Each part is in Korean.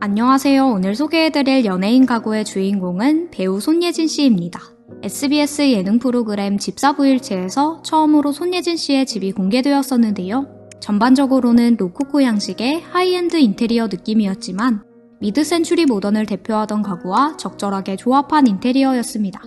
안녕하세요. 오늘 소개해드릴 연예인 가구의 주인공은 배우 손예진 씨입니다. SBS 예능 프로그램 집사부일체에서 처음으로 손예진 씨의 집이 공개되었었는데요. 전반적으로는 로코코 양식의 하이엔드 인테리어 느낌이었지만 미드 센츄리 모던을 대표하던 가구와 적절하게 조합한 인테리어였습니다.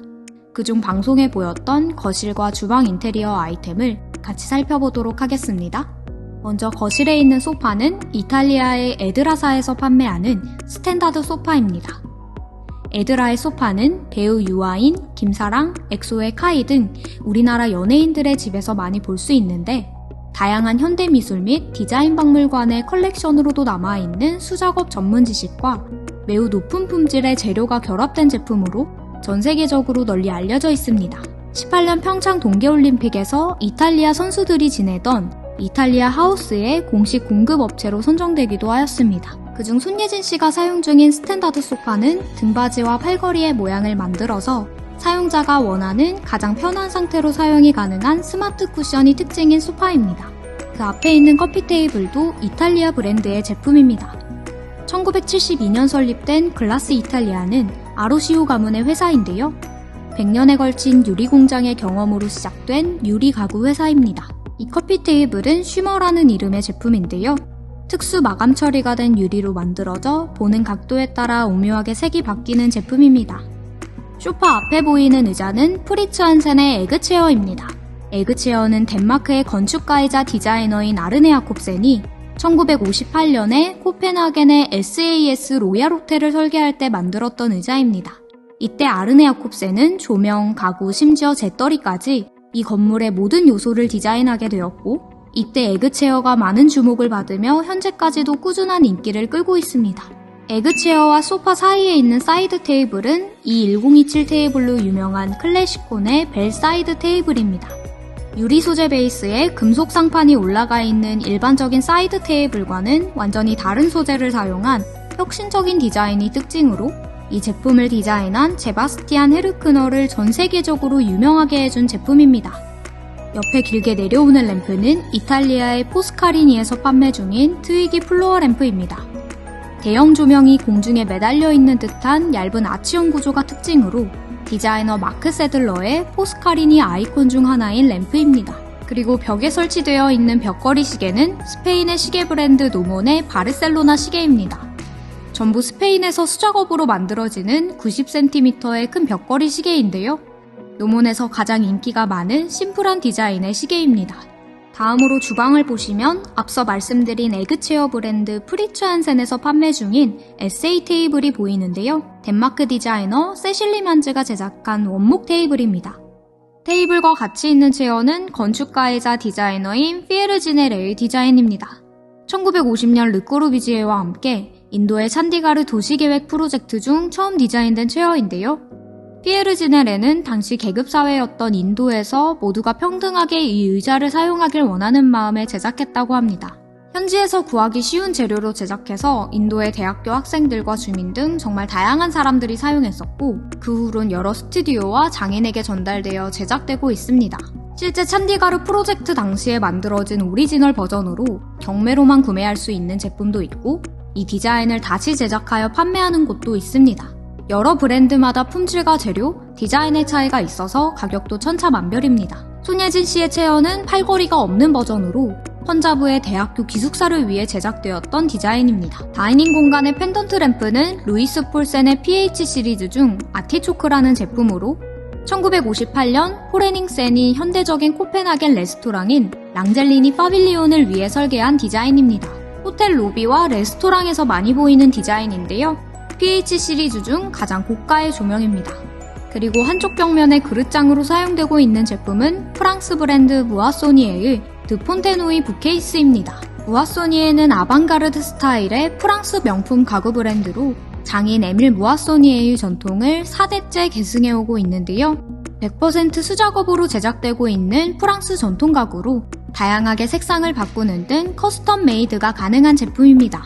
그중 방송에 보였던 거실과 주방 인테리어 아이템을 같이 살펴보도록 하겠습니다. 먼저 거실에 있는 소파는 이탈리아의 에드라사에서 판매하는 스탠다드 소파입니다. 에드라의 소파는 배우 유아인, 김사랑, 엑소의 카이 등 우리나라 연예인들의 집에서 많이 볼 수 있는데 다양한 현대 미술 및 디자인 박물관의 컬렉션으로도 남아있는 수작업 전문 지식과 매우 높은 품질의 재료가 결합된 제품으로 전 세계적으로 널리 알려져 있습니다. 18년 평창 동계올림픽에서 이탈리아 선수들이 지내던 이탈리아 하우스의 공식 공급업체로 선정되기도 하였습니다. 그중 손예진 씨가 사용 중인 스탠다드 소파는 등받이와 팔걸이의 모양을 만들어서 사용자가 원하는 가장 편한 상태로 사용이 가능한 스마트 쿠션이 특징인 소파입니다. 그 앞에 있는 커피 테이블도 이탈리아 브랜드의 제품입니다. 1972년 설립된 글라스 이탈리아는 아로시오 가문의 회사인데요. 100년에 걸친 유리 공장의 경험으로 시작된 유리 가구 회사입니다. 이 커피 테이블은 쉬머라는 이름의 제품인데요. 특수 마감 처리가 된 유리로 만들어져 보는 각도에 따라 오묘하게 색이 바뀌는 제품입니다. 쇼파 앞에 보이는 의자는 프리츠 한센의 에그체어입니다. 에그체어는 덴마크의 건축가이자 디자이너인 아르네 아콥센이 1958년에 코펜하겐의 SAS 로얄 호텔을 설계할 때 만들었던 의자입니다. 이때 아르네 아콥센은 조명, 가구, 심지어 재떨이까지 이 건물의 모든 요소를 디자인하게 되었고 이때 에그체어가 많은 주목을 받으며 현재까지도 꾸준한 인기를 끌고 있습니다. 에그체어와 소파 사이에 있는 사이드 테이블은 이 1027 테이블로 유명한 클래식콘의 벨 사이드 테이블입니다. 유리 소재 베이스에 금속 상판이 올라가 있는 일반적인 사이드 테이블과는 완전히 다른 소재를 사용한 혁신적인 디자인이 특징으로 이 제품을 디자인한 제바스티안 헤르크너를 전 세계적으로 유명하게 해준 제품입니다. 옆에 길게 내려오는 램프는 이탈리아의 포스카리니에서 판매 중인 트위기 플로어 램프입니다. 대형 조명이 공중에 매달려 있는 듯한 얇은 아치형 구조가 특징으로 디자이너 마크 세들러의 포스카리니 아이콘 중 하나인 램프입니다. 그리고 벽에 설치되어 있는 벽걸이 시계는 스페인의 시계 브랜드 노몬의 바르셀로나 시계입니다. 전부 스페인에서 수작업으로 만들어지는 90cm의 큰 벽걸이 시계인데요. 노몬에서 가장 인기가 많은 심플한 디자인의 시계입니다. 다음으로 주방을 보시면 앞서 말씀드린 에그체어 브랜드 프리츠 한센에서 판매 중인 SA 테이블이 보이는데요. 덴마크 디자이너 세실리 만즈가 제작한 원목 테이블입니다. 테이블과 같이 있는 체어는 건축가이자 디자이너인 피에르 지네레의 디자인입니다. 1950년 르꼬르비지에와 함께 인도의 찬디가르 도시계획 프로젝트 중 처음 디자인된 체어인데요. 피에르 지네레는 당시 계급사회였던 인도에서 모두가 평등하게 이 의자를 사용하길 원하는 마음에 제작했다고 합니다. 현지에서 구하기 쉬운 재료로 제작해서 인도의 대학교 학생들과 주민 등 정말 다양한 사람들이 사용했었고 그 후론 여러 스튜디오와 장인에게 전달되어 제작되고 있습니다. 실제 찬디가르 프로젝트 당시에 만들어진 오리지널 버전으로 경매로만 구매할 수 있는 제품도 있고 이 디자인을 다시 제작하여 판매하는 곳도 있습니다. 여러 브랜드마다 품질과 재료, 디자인의 차이가 있어서 가격도 천차만별입니다. 손예진 씨의 체어는 팔걸이가 없는 버전으로 헌자부의 대학교 기숙사를 위해 제작되었던 디자인입니다. 다이닝 공간의 펜던트 램프는 루이스 폴센의 PH 시리즈 중 아티초크라는 제품으로 1958년 호레닝센이 현대적인 코펜하겐 레스토랑인 랑젤리니 파빌리온을 위해 설계한 디자인입니다. 호텔 로비와 레스토랑에서 많이 보이는 디자인인데요. PH 시리즈 중 가장 고가의 조명입니다. 그리고 한쪽 벽면에 그릇장으로 사용되고 있는 제품은 프랑스 브랜드 무아소니에의 드폰테노이 부케이스입니다. 무아소니에는 아방가르드 스타일의 프랑스 명품 가구 브랜드로 장인 에밀 무아소니에의 전통을 4대째 계승해오고 있는데요. 100% 수작업으로 제작되고 있는 프랑스 전통 가구로 다양하게 색상을 바꾸는 등 커스텀 메이드가 가능한 제품입니다.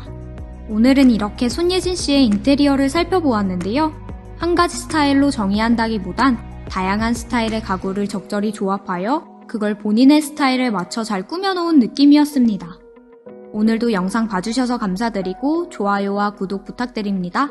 오늘은 이렇게 손예진 씨의 인테리어를 살펴보았는데요. 한 가지 스타일로 정의한다기보단 다양한 스타일의 가구를 적절히 조합하여 그걸 본인의 스타일에 맞춰 잘 꾸며놓은 느낌이었습니다. 오늘도 영상 봐주셔서 감사드리고 좋아요와 구독 부탁드립니다.